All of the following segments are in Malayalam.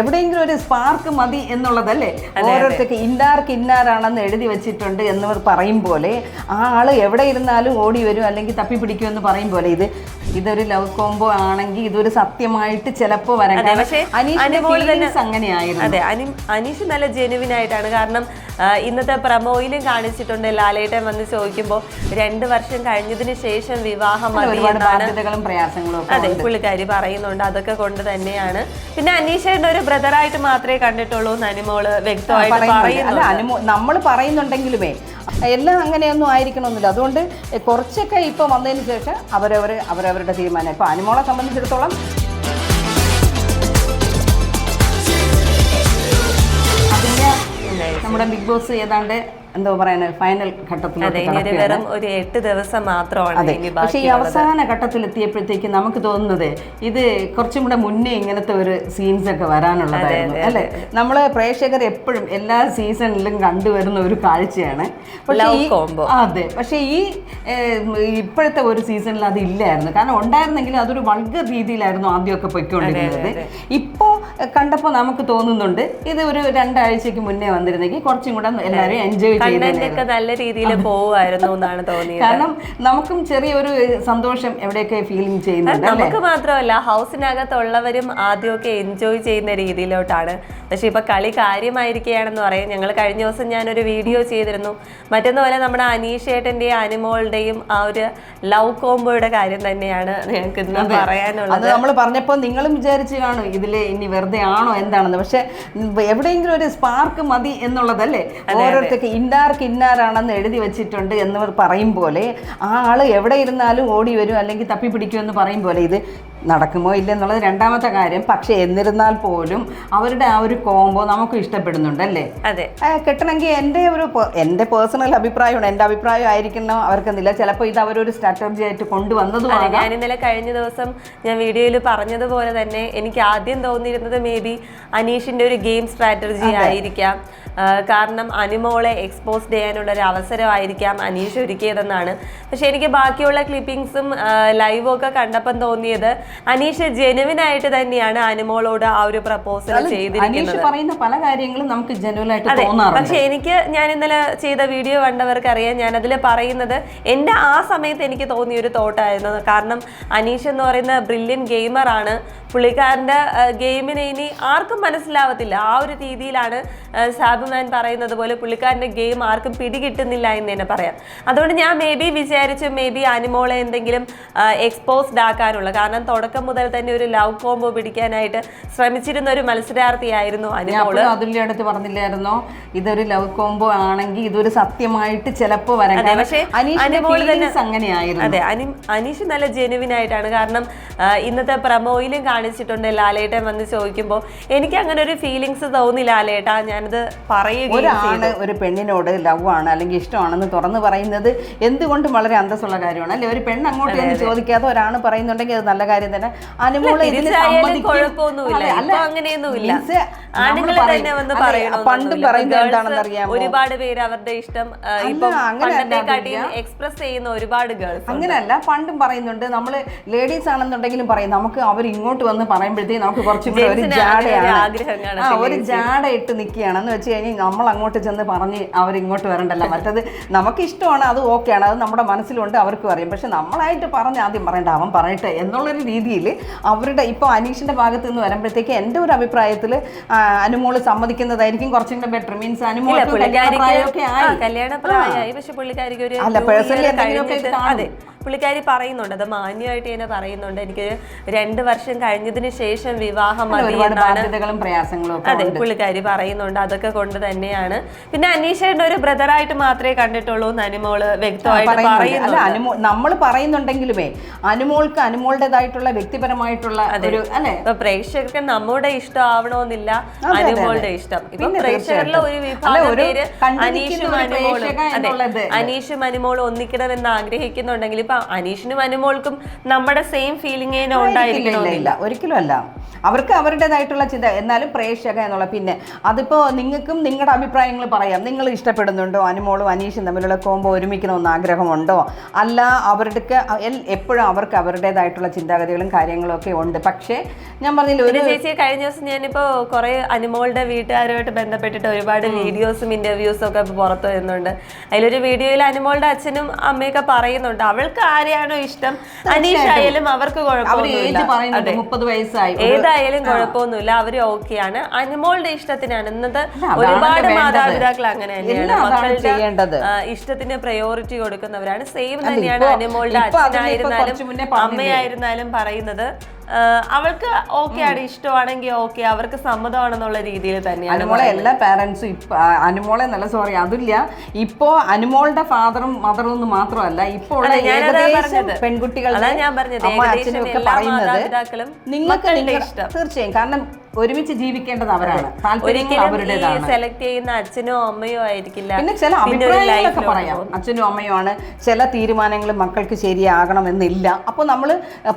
എവിടെയെങ്കിലും ഒരു സ്പാർക്ക് മതി എന്നുള്ളതല്ലേ? ഓരോരുത്തർക്ക് ഇന്നാർക്ക് ഇന്നാരാണെന്ന് എഴുതി വെച്ചിട്ടുണ്ട് എന്ന് പറയും പോലെ ആ ആൾ എവിടെ ഇരുന്നാലും ഓടി വരും അല്ലെങ്കിൽ തപ്പി പിടിക്കും എന്ന് പറയും പോലെ. ഇത് ഇതൊരു ലവ് കോംബോ ആണെങ്കിൽ ഇതൊരു സത്യമായിട്ട് ചിലപ്പോ വരാം. അതെ, അങ്ങനെയായിരുന്നു. അനീഷ് നല്ല ജെനുവിൻ ആയിട്ടാണ്. കാരണം ഇന്നത്തെ പ്രമോയിലും കാണിച്ചിട്ടുണ്ട്. ലാലേട്ടൻ വന്ന് ചോദിക്കുമ്പോൾ രണ്ട് വർഷം കഴിഞ്ഞതിന് ശേഷം വിവാഹം മതി എന്നാണ്. അതെ പുള്ളിക്കാരി പറയുന്നുണ്ട്. അതൊക്കെ കൊണ്ട് തന്നെയാണ്. പിന്നെ അനീഷേന്റെ ഒരു ബ്രദറായിട്ട് മാത്രമേ കണ്ടിട്ടുള്ളൂ എന്ന് അനുമോൾ വ്യക്തമായിട്ട് പറയുന്നുണ്ട്. പറയുന്നു അനുമോ നമ്മൾ പറയുന്നുണ്ടെങ്കിലുമേ എല്ലാം അങ്ങനെയൊന്നും ആയിരിക്കണമെന്നില്ല. അതുകൊണ്ട് കുറച്ചൊക്കെ ഇപ്പൊ വന്നതിന് ശേഷം അവരവർ അവരവരുടെ തീരുമാനം. ഇപ്പൊ അനുമോളെ സംബന്ധിച്ചിടത്തോളം നമ്മുടെ ബിഗ് ബോസ് ഏതാണ്ട് എന്തോ പറയുന്നത് ഫൈനൽ ഘട്ടത്തിൽ. വെറും ഒരു എട്ട് ദിവസം മാത്രമാണ് പക്ഷേ ഈ അവസാന ഘട്ടത്തിൽ എത്തിയപ്പോഴത്തേക്ക് നമുക്ക് തോന്നുന്നത് ഇത് കുറച്ചും കൂടെ മുന്നേ ഇങ്ങനത്തെ ഒരു സീൻസ് ഒക്കെ വരാനുള്ളതായിരുന്നു അല്ലെ? നമ്മൾ പ്രേക്ഷകർ എപ്പോഴും എല്ലാ സീസണിലും കണ്ടുവരുന്ന ഒരു കാഴ്ചയാണ്. അതെ പക്ഷേ ഈ ഇപ്പോഴത്തെ ഒരു സീസണിൽ അത് ഇല്ലായിരുന്നു. കാരണം ഉണ്ടായിരുന്നെങ്കിൽ അതൊരു വൾഗർ രീതിയിലായിരുന്നു ആദ്യമൊക്കെ പൊയ്ക്കൊണ്ടിരുന്നത്. ഇപ്പോ കണ്ടപ്പോൾ നമുക്ക് തോന്നുന്നുണ്ട് ഇത് ഒരു രണ്ടാഴ്ചക്ക് മുന്നേ വന്നിരുന്നെങ്കിൽ കുറച്ചും കൂടെ എല്ലാവരും എൻജോയ് കണ്ടന്റ് ഒക്കെ നല്ല രീതിയിൽ പോവായിരുന്നു എന്നാണ് തോന്നിയത്. കാരണം നമുക്കും ചെറിയൊരു സന്തോഷം എവിടെയൊക്കെ ഫീലിംഗ് ചെയ്യുന്നുണ്ട് നമുക്ക് മാത്രമല്ല ഹൗസിനകത്തുള്ളവരും ആദ്യമൊക്കെ എൻജോയ് ചെയ്യുന്ന രീതിയിലോട്ടാണ്. പക്ഷെ ഇപ്പൊ കളി കാര്യമായിരിക്കുകയാണെന്ന് പറയാം. ഞങ്ങൾ കഴിഞ്ഞ ദിവസം ഞാൻ ഒരു വീഡിയോ ചെയ്തിരുന്നു മറ്റൊന്നുപോലെ നമ്മുടെ അനീഷേട്ടന്റെയും അനുമോളുടെയും ആ ഒരു ലവ് കോംബോയുടെ കാര്യം തന്നെയാണ് ഞങ്ങൾക്ക് ഇന്ന് അത്. പറയാനുള്ളത്. നമ്മൾ പറഞ്ഞപ്പോൾ നിങ്ങളും വിചാരിച്ചു കാണും ഇതിൽ ഇനി വെറുതെ ആണോ എന്താണെന്ന്. പക്ഷെ എവിടെയെങ്കിലും ഒരു സ്പാർക്ക് മതി എന്നുള്ളതല്ലേ? ഓരോരുത്തർക്ക് ഇന്നാർക്ക് കിന്നാറാണെന്ന് എഴുതി വെച്ചിട്ടുണ്ട് എന്ന് പറയും പോലെ ആ ആൾ എവിടെ ഇരുന്നാലും ഓടി വരും അല്ലെങ്കിൽ തപ്പി പിടിക്കുമെന്ന് പറയും പോലെ ഇത് നടക്കുമോ ഇല്ല എന്നുള്ളത് രണ്ടാമത്തെ കാര്യം. പക്ഷെ എന്നിരുന്നാൽ പോലും അവരുടെ ആ ഒരു കോംബോ നമുക്ക് ഇഷ്ടപ്പെടുന്നുണ്ട് അല്ലേ അതെ കിട്ടണമെങ്കിൽ എന്റെ ഒരു എന്റെ പേഴ്സണൽ അഭിപ്രായമാണ്. എന്റെ അഭിപ്രായം ആയിരിക്കണം അവർക്കെന്നില്ല ചിലപ്പോൾ ഇത് അവരൊരു സ്ട്രാറ്റജി ആയിട്ട് കൊണ്ടുവന്നതുമാണ് ഞാൻ ഇന്നലെ കഴിഞ്ഞ ദിവസം ഞാൻ വീഡിയോയിൽ പറഞ്ഞതുപോലെ തന്നെ എനിക്ക് ആദ്യം തോന്നിയിരുന്നത് മേ ബി അനീഷിന്റെ ഒരു ഗെയിം സ്ട്രാറ്റജി ആയിരിക്കാം. കാരണം അനിമോളെ എക്സ്പോസ് ചെയ്യാനുള്ള ഒരു അവസരമായിരിക്കാം അനീഷ് ഒരുക്കിയതെന്നാണ്. പക്ഷെ എനിക്ക് ബാക്കിയുള്ള ക്ലിപ്പിംഗ്സും ലൈവും ഒക്കെ കണ്ടപ്പം തോന്നിയത് അനീഷ് ജെനുവിൻ ആയിട്ട് തന്നെയാണ് അനുമോളോട് ആ ഒരു പ്രപ്പോസൽ ചെയ്തിരിക്കുന്നത്. പറയുന്ന പല കാര്യങ്ങളും നമുക്ക് തോന്നാറുണ്ട്. പക്ഷെ എനിക്ക് ഞാൻ ഇന്നലെ ചെയ്ത വീഡിയോ കണ്ടവർക്ക് അറിയാം ഞാൻ അതിൽ പറയുന്നത് എന്റെ ആ സമയത്ത് എനിക്ക് തോന്നിയ ഒരു തോട്ടായിരുന്നു. കാരണം അനീഷ് എന്ന് പറയുന്ന ബ്രില്യൻ ഗെയിമറാണ് പുള്ളിക്കാരന്റെ ഗെയിമിനെ ഇനി ആർക്കും മനസ്സിലാവത്തില്ല. ആ ഒരു രീതിയിലാണ് സാബുമാൻ പറയുന്നത് പോലെ പുള്ളിക്കാരന്റെ ഗെയിം ആർക്കും പിടികിട്ടുന്നില്ല എന്ന് തന്നെ പറയാം. അതുകൊണ്ട് ഞാൻ മേ ബി വിചാരിച്ചു മേ ബി അനിമോളെ എന്തെങ്കിലും എക്സ്പോസ്ഡ് ആക്കാനുള്ള. കാരണം തുടക്കം മുതൽ തന്നെ ഒരു ലവ് കോംബോ പിടിക്കാനായിട്ട് ശ്രമിച്ചിരുന്ന ഒരു മത്സരാർത്ഥിയായിരുന്നു അനിമോൾ അതുല്യ അടുത്ത് പറഞ്ഞില്ലായിരുന്നോ? ഇതൊരു ലവ് കോംബോ ആണെങ്കിൽ ഇതൊരു സത്യമായിട്ട് ചിലപ്പോ വരാം അതെ, പക്ഷേ അനീഷിന്റെ തന്നെ- അങ്ങനെയായിരുന്നു. അതെ അനി അനീഷ് നല്ല ജെനുവിൻ ആയിട്ടാണ്. കാരണം ഇന്നത്തെ പ്രമോയിലും കാണിച്ചിട്ടുണ്ട് ലാലേട്ടൻ വന്ന് ചോദിക്കുമ്പോൾ എനിക്ക് അങ്ങനെ ഒരു ഫീലിങ്സ് തോന്നി ലാലേട്ടാ ഞാനത് പറയുകയാണ് ഒരു പെണ്ണിനോട് ലവ് ആണ് അല്ലെങ്കിൽ ഇഷ്ടമാണെന്ന് തുറന്നു പറയുന്നത് എന്തുകൊണ്ടും വളരെ അന്തസ്സുള്ള കാര്യമാണ്. അല്ലെ? ഒരു പെണ്ണ് അങ്ങോട്ട് ചോദിക്കാതെ ഒരാണ് പറയുന്നുണ്ടെങ്കിൽ അത് നല്ല കാര്യം പറയും. തന്നെ പണ്ടും പറയുന്നത് എന്താണെന്ന് അറിയാമോ? ഒരുപാട് പേര് അവരുടെ ഇഷ്ടം എക്സ്പ്രസ് ചെയ്യുന്ന ഒരുപാട് ഗേൾസ് അങ്ങനെയല്ല പണ്ടും പറയുന്നുണ്ട്. നമ്മൾ ലേഡീസ് ആണെന്നുണ്ടെങ്കിലും പറയും. നമുക്ക് അവർ ഇങ്ങോട്ട് വന്ന് പറയുമ്പോഴത്തേക്ക് നമുക്ക് കുറച്ചും കൂടെ ഒരു ജാടയാണ്. ആ ഒരു ജാട ഇട്ട് നിൽക്കുകയാണെന്ന് വെച്ച് കഴിഞ്ഞാൽ നമ്മൾ അങ്ങോട്ട് ചെന്ന് പറഞ്ഞ് അവർ ഇങ്ങോട്ട് വരണ്ടല്ല. മറ്റത് നമുക്ക് ഇഷ്ടമാണ് അത് ഓക്കെയാണ് അത് നമ്മുടെ മനസ്സിലുണ്ട് അവർക്ക് അറിയാം. പക്ഷെ നമ്മളായിട്ട് പറഞ്ഞ് ആദ്യം പറയണ്ട. അവൻ പറയട്ടെ എന്നുള്ളൊരു രീതിയിൽ അവരുടെ ഇപ്പോൾ അനീഷിന്റെ ഭാഗത്ത് നിന്ന് വരുമ്പോഴത്തേക്ക് എന്റെ ഒരു അഭിപ്രായത്തിൽ അനുമോൾ സമ്മതിക്കുന്നതായിരിക്കും കുറച്ചും കൂടെ ബെറ്റർ മീൻസ് അനുമോൾ കല്യാണ പ്രായമായി പക്ഷെ പുള്ളിക്കാരിക്ക് ഒരു അല്ല, പേഴ്സണലി എന്തെങ്കിലുമൊക്കെ പുള്ളിക്കാരി പറയുന്നുണ്ട് അത് മാന്യമായിട്ട് തന്നെ പറയുന്നുണ്ട്. എനിക്ക് രണ്ട് വർഷം കഴിഞ്ഞതിന് ശേഷം വിവാഹം മതി എന്നാണ് പ്രയാസങ്ങളും അതെ പുള്ളിക്കാരി പറയുന്നുണ്ട്. അതൊക്കെ കൊണ്ട് തന്നെയാണ്. പിന്നെ അനീഷയുടെ ഒരു ബ്രദറായിട്ട് മാത്രമേ കണ്ടിട്ടുള്ളൂ എന്ന് അനുമോൾ വ്യക്തമായിട്ട്. പറയുന്നു നമ്മൾ പറയുന്നുണ്ടെങ്കിലുമേ അനുമോൾക്ക് അനുമോളുടേതായിട്ടുള്ള വ്യക്തിപരമായിട്ടുള്ള ഒരു അല്ലെ? ഇപ്പൊ പ്രേക്ഷകർക്ക് നമ്മുടെ ഇഷ്ടം ആവണമെന്നില്ല അനുമോളുടെ ഇഷ്ടം. ഇപ്പൊ പ്രേക്ഷകരിലെ ഒരു. വിഭാഗം പേര് അനീഷും അനുമോളും. അതെ അനീഷും അനുമോളും ഒന്നിക്കണമെന്ന് ആഗ്രഹിക്കുന്നുണ്ടെങ്കിൽ ഇപ്പൊ അനീഷിനും അനുമോൾക്കും നമ്മുടെ സെയിം ഫീലിംഗ് ഇല്ല, ഉണ്ടായിരിക്കണമെന്നില്ല ഒരിക്കലും അല്ല. അവർക്ക് അവരുടേതായിട്ടുള്ള ചിന്ത. എന്നാലും പ്രേക്ഷക എന്നുള്ള പിന്നെ അതിപ്പോ നിങ്ങൾക്കും നിങ്ങളുടെ അഭിപ്രായങ്ങൾ പറയാം. നിങ്ങൾ ഇഷ്ടപ്പെടുന്നുണ്ടോ അനുമോളും അനീഷും തമ്മിലുള്ള കോമ്പോ ഒരുമിക്കണമെന്ന് ആഗ്രഹമുണ്ടോ? അല്ല അവരുടെ എപ്പോഴും അവർക്ക് അവരുടേതായിട്ടുള്ള ചിന്താഗതികളും കാര്യങ്ങളും ഒക്കെ ഉണ്ട്. പക്ഷേ ഞാൻ പറഞ്ഞില്ല ഒരു ചേച്ചി കഴിഞ്ഞ ദിവസം ഞാനിപ്പോ കുറെ അനുമോളുടെ വീട്ടുകാരുമായിട്ട് ബന്ധപ്പെട്ടിട്ട് ഒരുപാട് വീഡിയോസും ഇന്റർവ്യൂസും ഒക്കെ പുറത്തു വരുന്നുണ്ട്. അതിലൊരു വീഡിയോയിൽ അനുമോളുടെ അച്ഛനും അമ്മയൊക്കെ പറയുന്നുണ്ട്. അവൾക്ക് ആരെയാണോ ഇഷ്ടം? അനീഷ് ആയാലും അവർക്ക് അവർ കുഴപ്പമൊന്നുമില്ല. മുപ്പത് വയസ്സായി. ഏതായാലും കുഴപ്പമൊന്നുമില്ല. അവർ ഓക്കെയാണ്. അനുമോളുടെ ഇഷ്ടത്തിനാണ്. ഇന്നത്തെ ഒരുപാട്. മാതാപിതാക്കൾ അങ്ങനെ തന്നെയാണ്. മക്കളുടെ. ഇഷ്ടത്തിന് പ്രയോറിറ്റി കൊടുക്കുന്നവരാണ്. സെയിം തന്നെയാണ് അനുമോളുടെ അച്ഛനായിരുന്നാലും? അമ്മയായിരുന്നാലും പറയുന്നത്. അവൾക്ക് ഓക്കെ ആണ് ഇഷ്ടമാണെങ്കിൽ ഓക്കെ അവർക്ക് സമ്മതമാണെന്നുള്ള രീതിയിൽ തന്നെയാണ് അനുമോളെ എല്ലാ പാരന്റ്സും ഇപ്പൊ അനുമോളെ നല്ല സോറി അതില്ല ഇപ്പോ അനുമോളുടെ ഫാദറും മദറും ഒന്നും മാത്രമല്ല ഇപ്പോൾ ഉള്ള ഏകദേശം പറഞ്ഞത്. ഞാൻ പറഞ്ഞത്. നിങ്ങൾക്ക് ഇഷ്ടം. തീർച്ചയായും കാരണം ഒരുമിച്ച് ജീവിക്കേണ്ടത് അവരാണ്. താല്പര്യങ്ങൾ അവരുടേതാണ്. സെലക്ട് ചെയ്യുന്ന അച്ഛനോ അമ്മയോ ആയിരിക്കില്ല. പിന്നെ ചില അഭിപ്രായങ്ങളൊക്കെ പറയാം. അച്ഛനും അമ്മയുമാണ് ചില തീരുമാനങ്ങൾ മക്കൾക്ക് ശരിയാകണമെന്നില്ല. അപ്പോൾ നമ്മൾ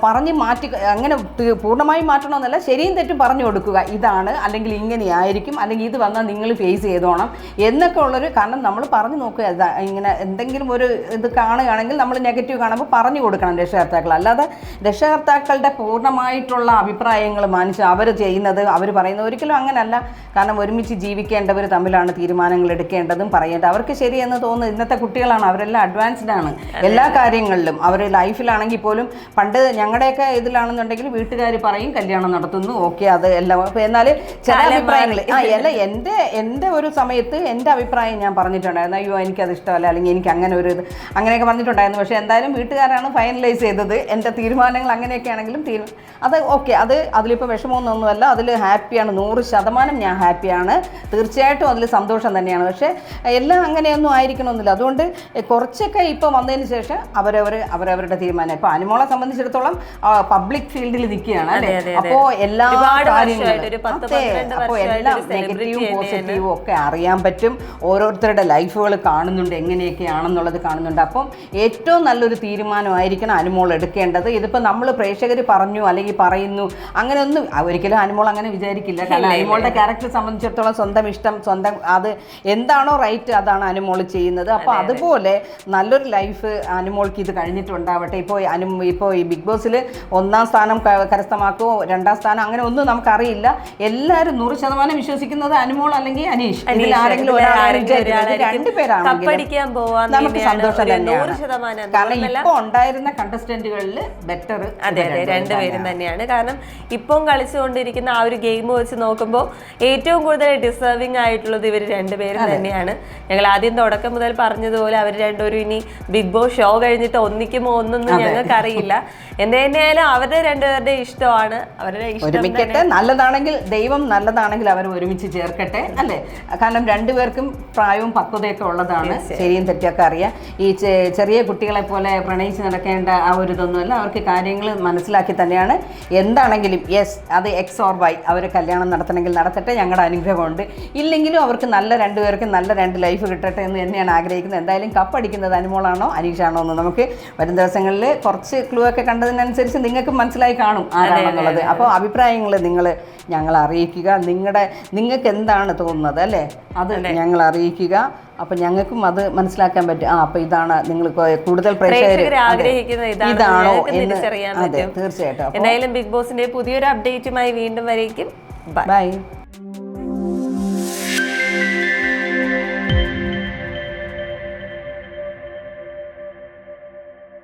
പറഞ്ഞ് മാറ്റി അങ്ങനെ പൂർണമായും മാറ്റണമെന്നല്ല ശരിയും തെറ്റും പറഞ്ഞു കൊടുക്കുക. ഇതാണ്. അല്ലെങ്കിൽ ഇങ്ങനെയായിരിക്കും. അല്ലെങ്കിൽ ഇത് വന്നാൽ നിങ്ങൾ ഫേസ് ചെയ്തോണം എന്നൊക്കെ ഉള്ളൊരു കാരണം നമ്മൾ പറഞ്ഞു നോക്കുക. ഇങ്ങനെ എന്തെങ്കിലും ഒരു ഇത് കാണുകയാണെങ്കിൽ നമ്മൾ നെഗറ്റീവ് കാണുമ്പോൾ പറഞ്ഞു കൊടുക്കണം രക്ഷകർത്താക്കൾ അല്ലാതെ രക്ഷകർത്താക്കളുടെ പൂർണമായിട്ടുള്ള അഭിപ്രായങ്ങൾ മാനിച്ച് അവർ ചെയ്യുന്നത് അവർ പറയുന്നത് ഒരിക്കലും അങ്ങനല്ല. കാരണം ഒരുമിച്ച് ജീവിക്കേണ്ടവർ തമ്മിലാണ് തീരുമാനങ്ങൾ എടുക്കേണ്ടതും പറയേണ്ടത്. അവർക്ക് ശരിയെന്ന് തോന്നുന്നു ഇന്നത്തെ കുട്ടികളാണ്. അവരെല്ലാം അഡ്വാൻസ്ഡ് ആണ്. എല്ലാ കാര്യങ്ങളിലും. അവർ ലൈഫിലാണെങ്കിൽ പോലും പണ്ട് ഞങ്ങളുടെയൊക്കെ ഇതിലാണെന്നുണ്ടെങ്കിൽ വീട്ടുകാർ പറയും കല്യാണം നടത്തുന്നു ഓക്കെ അത് എല്ലാം. അപ്പോൾ എന്നാൽ ചില അഭിപ്രായങ്ങൾ ആ അല്ല എന്റെ എന്റെ ഒരു സമയത്ത് എന്റെ അഭിപ്രായം ഞാൻ പറഞ്ഞിട്ടുണ്ടായിരുന്നു. അയ്യോ എനിക്കത് ഇഷ്ടമല്ല അല്ലെങ്കിൽ എനിക്ക് അങ്ങനെ ഒരു ഇത് അങ്ങനെയൊക്കെ പറഞ്ഞിട്ടുണ്ടായിരുന്നു. പക്ഷേ എന്തായാലും വീട്ടുകാരാണ് ഫൈനലൈസ് ചെയ്തത്. എന്റെ തീരുമാനങ്ങൾ അങ്ങനെയൊക്കെ ആണെങ്കിലും തീരു അത് ഓക്കെ അത് അതിലിപ്പോൾ വിഷമമൊന്നുമല്ല. അതിൽ ഹാപ്പിയാണ്. നൂറ് ശതമാനം ഞാൻ ഹാപ്പിയാണ്. തീർച്ചയായിട്ടും അതിൽ സന്തോഷം തന്നെയാണ്. പക്ഷേ എല്ലാം അങ്ങനെയൊന്നും ആയിരിക്കണമെന്നില്ല. അതുകൊണ്ട് കുറച്ചൊക്കെ ഇപ്പോൾ വന്നതിന് ശേഷം അവരവർ അവരവരുടെ തീരുമാനം. ഇപ്പോൾ അനുമോളെ സംബന്ധിച്ചിടത്തോളം പബ്ലിക് ഫീൽഡിൽ നിൽക്കുകയാണ്. അപ്പോൾ എല്ലാ കാര്യങ്ങളും അപ്പോൾ എല്ലാം നെഗറ്റീവും പോസിറ്റീവും ഒക്കെ അറിയാൻ പറ്റും. ഓരോരുത്തരുടെ ലൈഫുകൾ കാണുന്നുണ്ട് എങ്ങനെയൊക്കെയാണെന്നുള്ളത് കാണുന്നുണ്ട്. അപ്പം ഏറ്റവും നല്ലൊരു തീരുമാനമായിരിക്കണം അനുമോൾ എടുക്കേണ്ടത്. ഇതിപ്പോൾ നമ്മൾ പ്രേക്ഷകർ പറഞ്ഞു അല്ലെങ്കിൽ പറയുന്നു. അങ്ങനെയൊന്നും ഒരിക്കലും അനുമോൾ അങ്ങനെ വിചാരിക്കില്ല. കാരണം അനുമോളുടെ ക്യാരക്ടർ സംബന്ധിച്ചിടത്തോളം സ്വന്തം ഇഷ്ടം സ്വന്തം അത് എന്താണോ റൈറ്റ് അതാണ് അനുമോൾ ചെയ്യുന്നത്. അപ്പോൾ അതുപോലെ നല്ലൊരു ലൈഫ് അനുമോൾക്ക് ഇത് കഴിഞ്ഞിട്ടുണ്ടാവട്ടെ. ഇപ്പോൾ അനു ഇപ്പോൾ ഈ ബിഗ് ബോസിൽ ഒന്നാം സ്ഥാനം കരസ്ഥമാക്കുമോ രണ്ടാം സ്ഥാനം അങ്ങനെ ഒന്നും നമുക്കറിയില്ല. എല്ലാവരും നൂറ് ശതമാനം വിശ്വസിക്കുന്നത് അനുമോൾ അല്ലെങ്കിൽ അനീഷ്. ഇതിൽ ആരെങ്കിലും രണ്ടുപേരാണെങ്കിലും നമുക്ക് സന്തോഷം തന്നെയാണ്. കാരണം ഇപ്പോൾ ഉണ്ടായിരുന്ന കണ്ടസ്റ്റന്റുകളിൽ ബെറ്റർ അതെ അതെ രണ്ടുപേരും തന്നെയാണ്. കാരണം ഇപ്പം കളിച്ചുകൊണ്ടിരിക്കുന്ന ആ ഒരു ഗെയിം വെച്ച് നോക്കുമ്പോൾ ഏറ്റവും കൂടുതൽ ഡിസേർവിംഗ് ആയിട്ടുള്ളത് ഇവർ രണ്ടുപേരും തന്നെയാണ്. ഞങ്ങൾ ആദ്യം തുടക്കം മുതൽ പറഞ്ഞതുപോലെ അവർ രണ്ടുപേരും ഇനി ബിഗ് ബോസ് ഷോ കഴിഞ്ഞിട്ട് ഒന്നിക്കുമോ ഒന്നൊന്നും ഞങ്ങൾക്കറിയില്ല. അറിയില്ല എന്ത് തന്നെയായാലും അവരുടെ രണ്ടുപേരുടെ ഇഷ്ടമാണ്. അവരുടെ ഒരുമിക്കട്ടെ നല്ലതാണെങ്കിൽ ദൈവം നല്ലതാണെങ്കിൽ അവർ ഒരുമിച്ച് ചേർക്കട്ടെ അല്ലേ? കാരണം രണ്ടുപേർക്കും പ്രായവും പക്വതയൊക്കെ ഉള്ളതാണ്. ശരിയും തെറ്റൊക്കെ അറിയാം. ഈ ചെറിയ കുട്ടികളെ പോലെ പ്രണയിച്ച് നടക്കേണ്ട ആ ഒരു ഇതൊന്നുമല്ല. അവർക്ക് കാര്യങ്ങൾ മനസ്സിലാക്കി തന്നെയാണ്. എന്താണെങ്കിലും യെസ് അത് എക്സ് ഓർ വൈ അവർ കല്യാണം നടത്തണമെങ്കിൽ നടത്തട്ടെ ഞങ്ങളുടെ അനുഗ്രഹമുണ്ട്. ഇല്ലെങ്കിലും അവർക്ക് നല്ല രണ്ടുപേർക്കും നല്ല രണ്ട് ലൈഫ് കിട്ടട്ടെ എന്ന് തന്നെയാണ് ആഗ്രഹിക്കുന്നത്. എന്തായാലും കപ്പടിക്കുന്നത് അനുമോളാണോ അനീഷാണോ എന്ന് നമുക്ക് വരും ദിവസങ്ങളിൽ കുറച്ച് ക്ലൂ ഒക്കെ കണ്ടതിനനുസരിച്ച് നിങ്ങൾക്ക് മനസ്സിലായി കാണും ആരാണെന്നുള്ളത് അപ്പോൾ അഭിപ്രായങ്ങൾ നിങ്ങൾ ഞങ്ങളെ അറിയിക്കുക. നിങ്ങളുടെ നിങ്ങൾക്ക് എന്താണ് തോന്നുന്നത് അല്ലേ? അത്. ഞങ്ങൾ അറിയിക്കുക. അപ്പം ഞങ്ങൾക്കും അത് മനസ്സിലാക്കാൻ പറ്റും. ആ അപ്പം ഇതാണ് നിങ്ങൾ കൂടുതൽ പ്രേക്ഷകർ ആഗ്രഹിക്കുന്ന ഇതാണോ എന്ന് തിരിച്ചറിയാൻ അതെ തീർച്ചയായിട്ടും. എന്തായാലും ബിഗ് ബോസിന്റെ പുതിയൊരു അപ്ഡേറ്റുമായി വീണ്ടും വരേക്കും. ബൈ